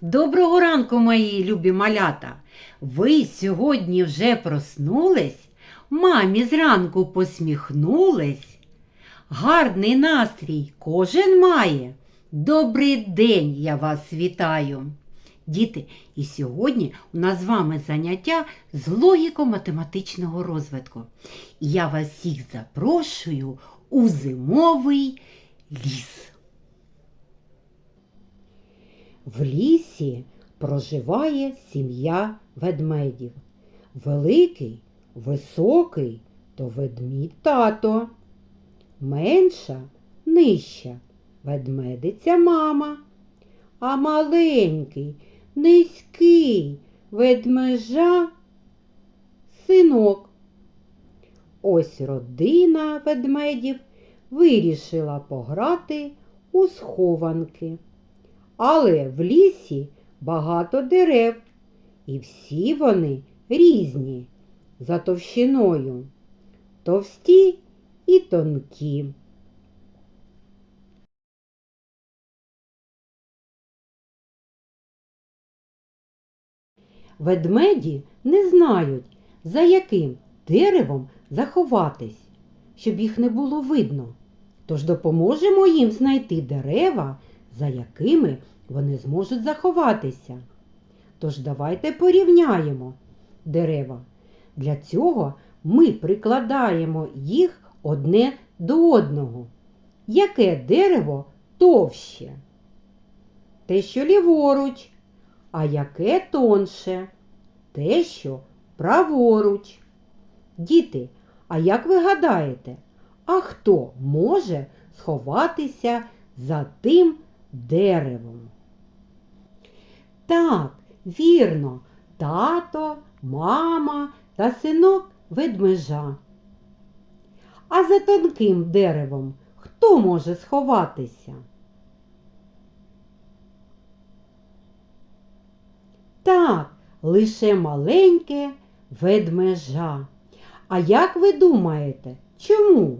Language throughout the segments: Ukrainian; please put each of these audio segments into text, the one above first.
Доброго ранку, мої любі малята. Ви сьогодні вже проснулись? Мамі зранку посміхнулись? Гарний настрій кожен має. Добрий день я вас вітаю. Діти, і сьогодні у нас з вами заняття з логіко-математичного розвитку. Я вас всіх запрошую у зимовий ліс. В лісі проживає сім'я ведмедів. Великий, високий то ведмідь тато, менша, нижча ведмедиця мама, а маленький, низький ведмежа синок. Ось родина ведмедів вирішила пограти у схованки. Але в лісі багато дерев, і всі вони різні за товщиною, товсті і тонкі. Ведмеді не знають, за яким деревом заховатись, щоб їх не було видно. Тож допоможемо їм знайти дерева, за якими вони зможуть заховатися. Тож давайте порівняємо дерева. Для цього ми прикладаємо їх одне до одного. Яке дерево товще? Те, що ліворуч, а яке тонше? Те, що праворуч. Діти, а як ви гадаєте, а хто може сховатися за тим деревом? Так, вірно, тато, мама та синок ведмежа. А за тонким деревом хто може сховатися? Так, лише маленьке ведмежа. А як ви думаєте, чому?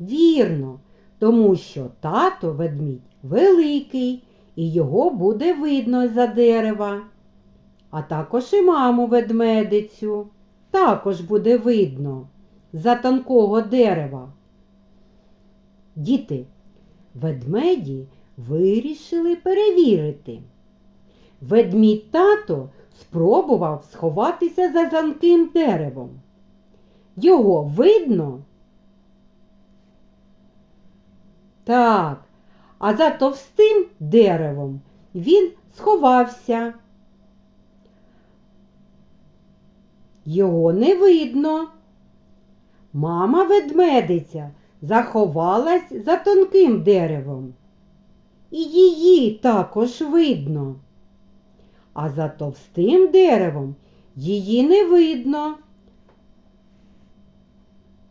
Вірно, тому що тато ведмідь великий і його буде видно за дерева. А також і маму ведмедицю також буде видно за тонкого дерева. Діти, ведмеді вирішили перевірити. Ведмідь тато спробував сховатися за тонким деревом. Його видно? Так, а за товстим деревом він сховався. Його не видно. Мама ведмедиця заховалась за тонким деревом. І її також видно. А за товстим деревом її не видно.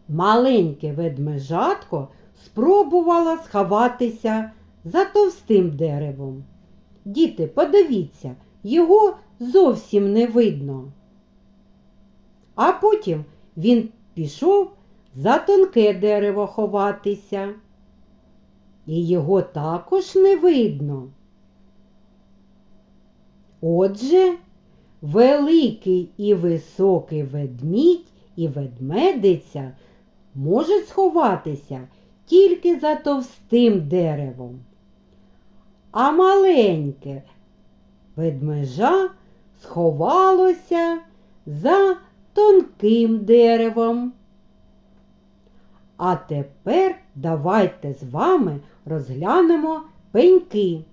Маленьке ведмежатко спробувала сховатися за товстим деревом. Діти, подивіться, його зовсім не видно. А потім він пішов за тонке дерево ховатися. І його також не видно. Отже, великий і високий ведмідь і ведмедиця можуть сховатися тільки за товстим деревом. А маленьке ведмежа сховалося за тонким деревом. А тепер давайте з вами розглянемо пеньки.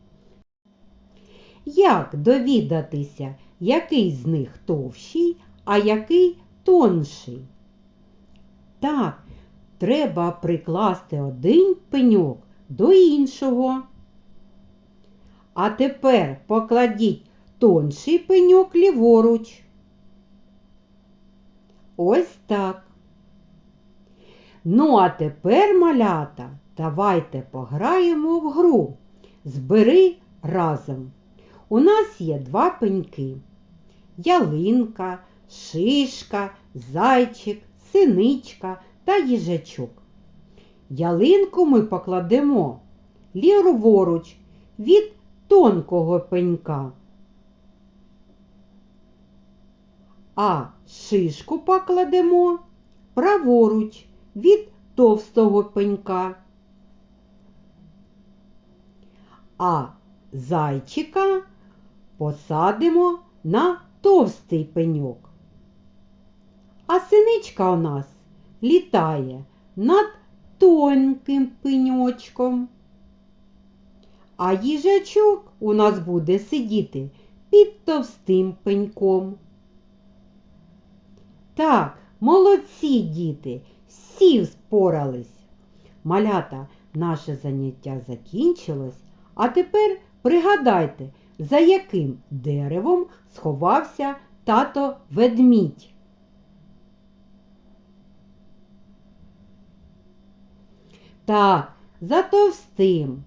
Як довідатися, який з них товщий, а який тонший? Так, треба прикласти один пеньок до іншого. А тепер покладіть тонший пеньок ліворуч. Ось так. Ну, а тепер, малята, давайте пограємо в гру. Збери разом. У нас є два пеньки. Ялинка, шишка, зайчик, синичка та їжачок. Ялинку ми покладемо ліворуч від тонкого пенька. А шишку покладемо праворуч від товстого пенька. А зайчика посадимо на товстий пеньок. А синичка у нас літає над тонким пеньочком. А їжачок у нас буде сидіти під товстим пеньком. Так, молодці діти, всі спорались. Малята, наше заняття закінчилось, а тепер пригадайте, за яким деревом сховався тато ведмідь. Так, за товстим.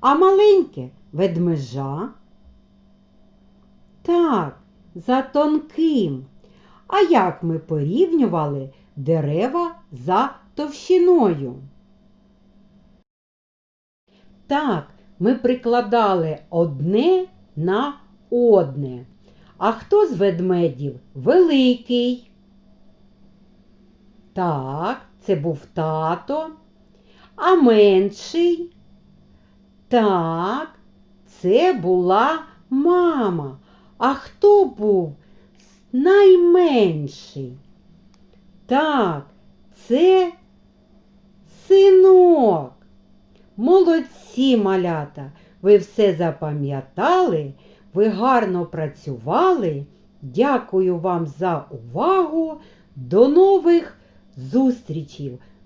А маленьке ведмежа? Так, за тонким. А як ми порівнювали дерева за товщиною? Так, ми прикладали одне на одне. А хто з ведмедів великий? Так, це був тато. А менший? Так, це була мама. А хто був найменший? Так, це синок. Молодці малята, ви все запам'ятали, ви гарно працювали. Дякую вам за увагу. До нових зустрічей.